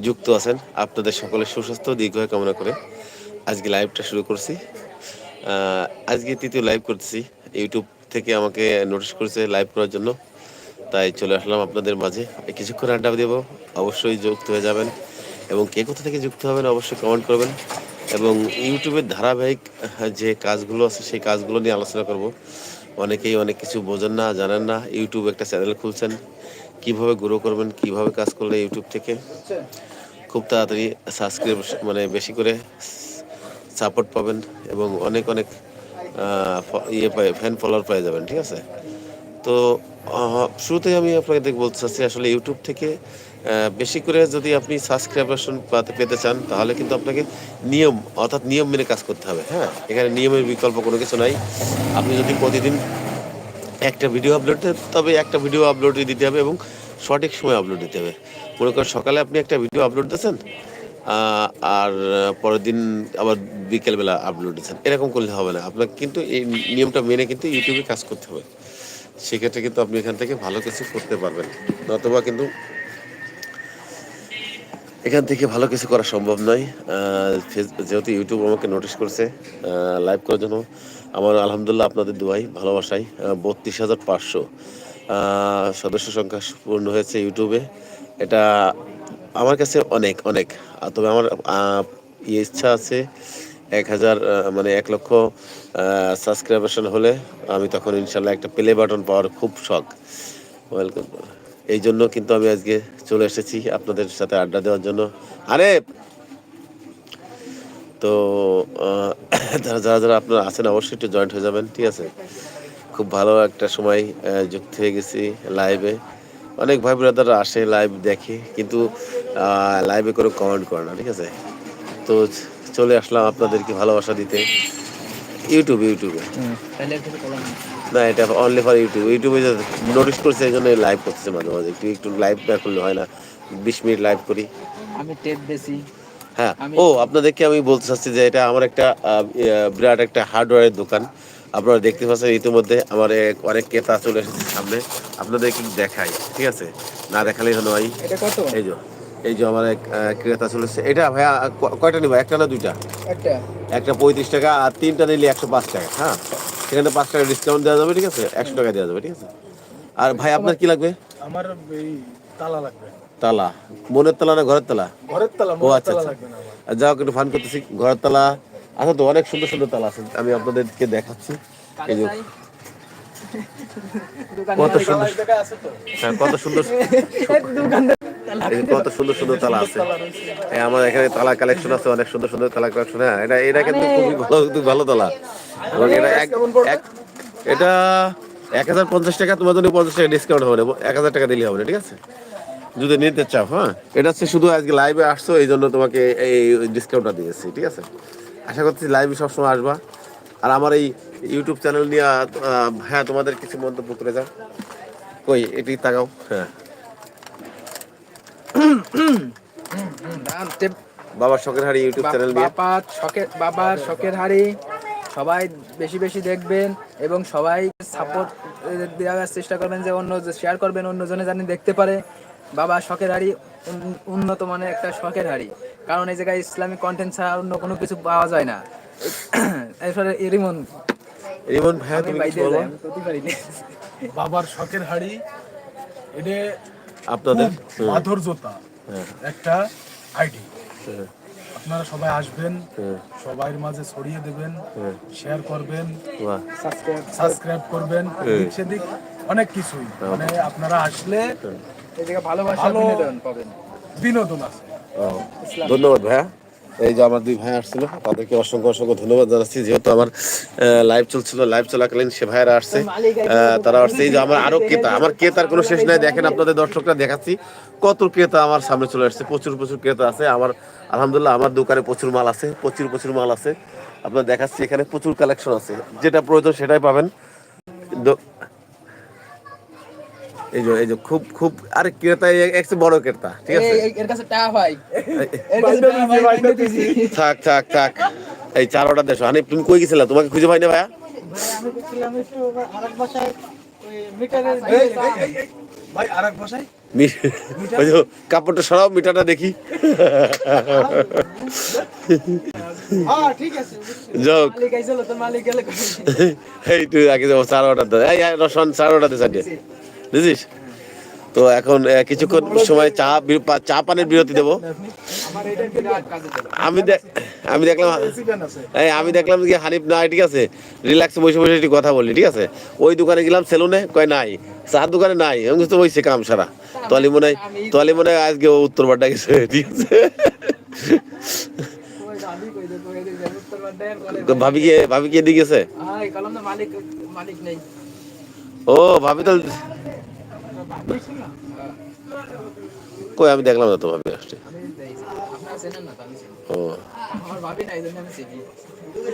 যুক্ত আছেন। আপনাদের সকলের সুস্বাস্থ্য ও দীর্ঘায়ু কামনা করে আজকে লাইভটা শুরু করছি। আজকে তৃতীয় লাইভ করতেছি। ইউটিউব থেকে আমাকে নোটিশ করেছে লাইভ করার জন্য। তাই চলে আসলাম আপনাদের মাঝে। কিছুক্ষণ আড্ডা দেবো। অবশ্যই যুক্ত হয়ে যাবেন। এবং কে কোথা থেকে যুক্ত হবেন অবশ্যই কমেন্ট করবেন। এবং ইউটিউবের ধারাবাহিক যে কাজগুলো আছে, সেই কাজগুলো নিয়ে আলোচনা করব। অনেকেই অনেক কিছু বোঝেন না, জানেন না। ইউটিউব একটা চ্যানেল খুলছেন। কীভাবে গ্রো করবেন, কীভাবে কাজ করলে ইউটিউব থেকে খুব তাড়াতাড়ি সাবস্ক্রাইব মানে বেশি করে সাপোর্ট পাবেন এবং অনেক অনেক ইয়ে পাই ফ্যান ফলোয়ার পেয়ে যাবেন, ঠিক আছে? তো শুরুতেই আমি আপনাকে বলতে চাচ্ছি আসলে ইউটিউব থেকে বেশি করে যদি আপনি সাবস্ক্রাইবেশন পেতে চান, তাহলে কিন্তু আপনাকে নিয়ম, অর্থাৎ নিয়ম মেনে কাজ করতে হবে হ্যাঁ? এখানে নিয়মের বিকল্প কোনো কিছু নাই। আপনি যদি প্রতিদিন একটা ভিডিও আপলোড তবে একটা ভিডিও আপলোড দিতে হবে এবং সঠিক সময় আপলোড দিতে হবে। মনে করেন সকালে আপনি একটা ভিডিও আপলোড দিয়েছেন আর পরের দিন আবার বিকেলবেলা আপলোড দিচ্ছেন এরকম করলে হবে না। আপনাকে কিন্তু এই নিয়মটা মেনে কিন্তু ইউটিউবে কাজ করতে হবে। সেক্ষেত্রে কিন্তু আপনি এখান থেকে ভালো কিছু করতে পারবেন। অথবা কিন্তু এখান থেকে ভালো কিছু করা সম্ভব নয়। যেহেতু ইউটিউব আমাকে নোটিশ করছে লাইভ করার জন্য। আমার আলহামদুলিল্লাহ আপনাদের দুয়াই ভালোবাসাই বত্রিশ হাজার পাঁচশো। সদস্য সংখ্যা পূর্ণ হয়েছে ইউটিউবে। এটা আমার কাছে অনেক অনেক। তবে আমার ইয়ে ইচ্ছা আছে এক হাজার মানে এক লক্ষ সাবস্ক্রাইবেশন হলে আমি তখন ইনশাল্লাহ একটা প্লে বাটন পাওয়ার খুব শখ। ওয়েলকাম এই জন্য কিন্তু আমি আজকে চলে এসেছি আপনাদের সাথে আড্ডা দেওয়ার জন্য। আরে! তো যারা যারা যারা আপনারা আছেন অবশ্যই একটু জয়েন্ট হয়ে যাবেন ঠিক আছে? খুব ভালো একটা সময় যুক্ত হয়ে গেছি লাইভে অনেক ভাই ব্রাদাররা আসে লাইভ দেখে কিন্তু লাইভে করে কমেন্ট করে না ঠিক আছে? তো চলে আসলাম আপনাদেরকে ভালোবাসা দিতে। ইউটিউব ইউটিউবে না এটা অনলি ফর ইউটিউব ইউটিউবে নোটিস করছে এই জন্য লাইভ করতেছে মাঝে মাঝে। একটু একটু লাইভ না করলে হয় না। বিশ মিনিট লাইভ করি। আমি টেপ বেশি হ্যাঁ। ও আপনাদেরকে আমি বলতে চাচ্ছি যে এটা আমার একটা ইয়ে, বিরাট একটা হার্ডওয়্যারের দোকান। আপনারা দেখতে পাচ্ছেন ইতিমধ্যে আমার অনেক ক্রেতা চলে এসেছে সামনে। আপনাদেরকে একটু দেখাই ঠিক আছে? না দেখালেই এটা কত? এই যে এই যে আমার এক ক্রেতা চলে এসেছে। এটা ভাইয়া কয়টা নিবা? একটা না দুইটা? একটা। একটা পঁয়ত্রিশ টাকা আর তিনটা নিলে একশো পাঁচ টাকা হ্যাঁ? সেখানে পাঁচ টাকা ডিসকাউন্ট দেওয়া যাবে ঠিক আছে? একশো টাকা দেওয়া যাবে ঠিক আছে? আর ভাই আপনার কি লাগবে? আমার এই তালা লাগবে। তালা মনের তালা না ঘরের তালা? ঘরের তালা ও আচ্ছা আচ্ছা। আমার। যাও একটু ফান করতেছি। ঘরের তালা আচ্ছা তো অনেক সুন্দর সুন্দর তালা আছে আমি আপনাদেরকে দেখাচ্ছি। এই যে কত সুন্দর জায়গায় আছে তো। হ্যাঁ, কত সুন্দর কত সুন্দর সুন্দর তালা আছে। আমার এখানে তালা কালেকশন আছে অনেক সুন্দর সুন্দর তালা কালেকশন হ্যাঁ এটা এটা কিন্তু খুবই ভালো খুব ভালো তালা। এবং এটা এক এক- এটা এক হাজার পঞ্চাশ টাকা তোমার জন্য পঞ্চাশ টাকা ডিসকাউন্ট হবে না এক হাজার টাকা দিলে হবে না ঠিক আছে? যদি নিতে চাও হ্যাঁ? এটা হচ্ছে শুধু আজকে লাইভে আসছো এই জন্য তোমাকে এই ডিসকাউন্টটা দিয়েছি ঠিক আছে? আশা করছি লাইভে সবসময় আসবা। আর আমার এই ইউটিউব চ্যানেল নিয়ে হ্যাঁ তোমাদের কিছু মন্তব্য করে যাও। কই এটি তাকাও হ্যাঁ। বাবার শখের হাড়ি ইউটিউব চ্যানেল নিয়ে। বাবা শখের বাবার শখের হাড়ি সবাই বেশি বেশি দেখবেন এবং সবাই সাপোর্ট দেওয়ার চেষ্টা করবেন যে অন্য শেয়ার করবেন অন্যজনে জানি দেখতে পারে। বাবা শখের হাড়ি উন্নত মানের একটা শখের হাড়ি। কারণ এই জায়গায় ইসলামিক কন্টেন্ট ছাড়া অন্য কোনো কিছু পাওয়া যায় না। এরপরে রিমন। রিমন ভাইয়া তুমি কিছু বলো। বাবার শখের হাড়ি এটা আপনাদের মাধুর্যতা একটা আইডি। আপনারা সবাই আসবেন সবাই মাঝে ছড়িয়ে দেবেন। শেয়ার করবেন সাবস্ক্রাইব করবেন। সেদিক অনেক কিছুই। মানে আপনারা আসলে এই ভালোবাসা বিনোদন পাবেন। বিনোদন আছে। ধন্যবাদ ভাইয়া। এই যে আমার দুই ভাই আসছিল তাদেরকে অসংখ্য অসংখ্য ধন্যবাদ জানাচ্ছি। যেহেতু আমার লাইভ চলছিল লাইভ চলাকালীন সে ভাইয়েরা আসছে। তারা আসছে। এই যে আমার আরও ক্রেতা আমার ক্রেতার কোনো শেষ নাই। দেখেন আপনাদের দর্শকরা দেখাচ্ছি কত ক্রেতা আমার সামনে চলে আসছে। প্রচুর প্রচুর ক্রেতা আছে। আমার আলহামদুলিল্লাহ আমার দোকানে প্রচুর মাল আছে প্রচুর প্রচুর মাল আছে। আপনার দেখাচ্ছি এখানে প্রচুর কালেকশন আছে। যেটা প্রয়োজন সেটাই পাবেন। দো- এই যে এই যে খুব খুব আরে ক্রেতা এই একটু বড় ক্রেতা ঠিক আছে? এর কাছে টাকা ভাই এর কাছে। থাক থাক থাক। এই চার অর্ডার দেশো হানি তুমি কই গেছিলা? তোমাকে খুঁজে পাই না ভাইয়া কাপড়টা সরাও মিটারটা দেখি। হ্যাঁ ঠিক আছে যোগ মালিক আইছিল তো মালিক গেলে কই? এই তুই আগে যাব চার অর্ডার দে। এই এই, রসন চার অর্ডার দে সাইডে বুঝিস? তো এখন কিছুক্ষণ সময় চা চা পানের বিরতি দেবো। আমি আমি দেখলাম এই আমি দেখলাম কি হানিফ নাই ঠিক আছে? রিল্যাক্স বসে বসে একটু কথা বলি ঠিক আছে? ওই দোকানে গেলাম সেলুনে কয় নাই? চার দোকানে নাই আমি তো বইছে কাম সারা। তোয়ালি মনে হয় তোয়ালি মনে হয় আজকে উত্তর বাড্ডা গেছে ঠিক আছে? ভাবি কে ভাবি কে দিয়ে গেছে? ও ভাবি তো কই আমি দেখলাম না তো ভাবি আসছে ও